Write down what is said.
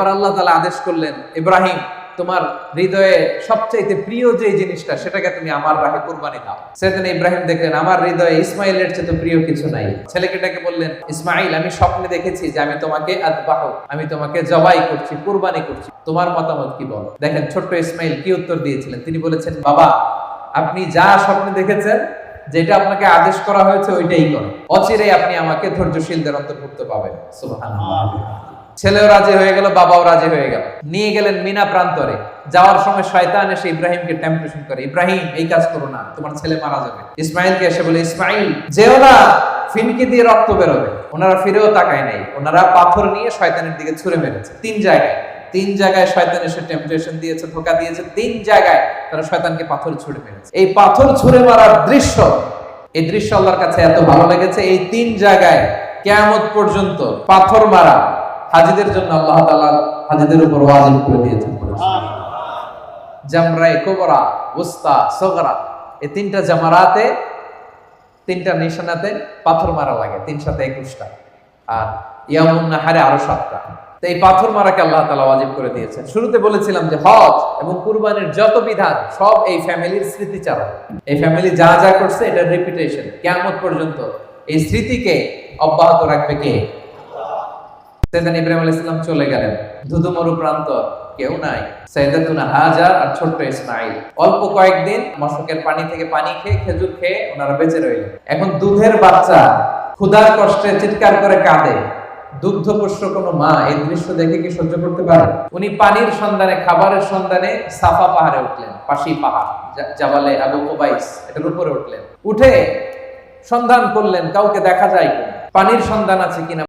এবার আল্লাহ তালা আদেশ করলেন, ইব্রাহিম, তোমার হৃদয়ে সবচাইতে প্রিয় যে জিনিসটা, সেটাকে তুমি আমার রাহে কুরবানি দাও। সেদিন ইব্রাহিম দেখলেন, আমার হৃদয়ে ইসমাইলের চেয়ে তো প্রিয় কিছু নাই। ছেলেকেটাকে বললেন, ইসমাইল, আমি স্বপ্নে দেখেছি যে আমি তোমাকে আদবাহ, আমি তোমাকে জবাই করছি, কুরবানি করছি। তোমার মতামত কি বল? দেখেন, ছোট্ট ইসমাইল কি উত্তর দিয়েছিলেন? তিনি বলেছেন, বাবা, আপনি যা স্বপ্নে দেখেছেন, যেটা আপনাকে আদেশ করা হয়েছে, ওইটাই করেন অচিরেই আপনি আমাকে ধৈর্যশীলদের অন্তর্ভুক্ত পাবেন। সুবহানাল্লাহ। ছেলেও রাজি হয়ে গেল, বাবাও রাজি হয়ে গেল। নিয়ে গেলেন মিনা প্রান্তরে। যাওয়ার সময় শয়তান এসে ইব্রাহিমকে টেম্পটেশন করে, ইব্রাহিম, এই কাজ করো না, তোমার ছেলে মারা যাবে। ইসমাইলকে এসে বলে ইসমাইল যেও না, ফিনকি দিয়ে রক্ত বেরোবে। ওনারা ফিরেও তাকায় নাই। ওনারা পাথর নিয়ে শয়তানের দিকে ছুঁড়ে মেরেছে। তিন জায়গায় তিন জায়গায় শয়তান এসে টেম্পটেশন দিয়েছে, ধোকা দিয়েছে। তিন জায়গায় তারা শয়তানকে পাথর ছুঁড়ে মেরেছে। এই পাথর ছুঁড়ে মারার দৃশ্য, এই দৃশ্য আল্লাহর কাছে এত ভালো লেগেছে। এই তিন জায়গায় কেয়ামত পর্যন্ত পাথর মারা হাজিদের জন্য আল্লাহ তাআলা হাজিদের উপর ওয়াজিব করে দিয়েছেন জামরাই কোবরা উস্তা সগরা এই তিনটা জামারাতে তিনটা নিশানাতে পাথর মারা লাগে তিন সাথে একুশটা। আর ইয়ামুন নাহারে আরও সাতটা। তো এই পাথর মারাকে আল্লাহ তাআলা ওয়াজিব করে দিয়েছেন। শুরুতে বলেছিলাম যে হজ এবং কুরবানির যত বিধান সব এই ফ্যামিলির স্মৃতিচারণ। এই ফ্যামিলি যা যা করছে এটা রেপুটেশন কিয়ামত পর্যন্ত এই স্মৃতিকে অব্যাহত রাখবে কে? সেদিন ইব্রাহিম আলাইহিস সালাম চলে গেলেন। ধুধুমরু প্রান্ত, কেউ নাই। সাইদাতুনা হাজার আর ছোট্ট ইসমাইল অল্প কয়েকদিন মশকের পানি থেকে পানি খেয়ে খেজুর খেয়ে ওনারা বেঁচে রইলেন। এখন দুধের বাচ্চা ক্ষুধার কষ্টে চিৎকার করে কাঁদে। কোনো মা এই দৃশ্য দেখে কি সহ্য করতে পারে? উনি পানির সন্ধানে, খাবারের সন্ধানে সাফা পাহাড়ে উঠলেন, পাশি পাহাড় জাবালে আবু কোবাইস, এটার উপরে উঠলেন। উঠে সন্ধান করলেন, কাউকে দেখা যায় পানির সন্ধান আছে কিনা?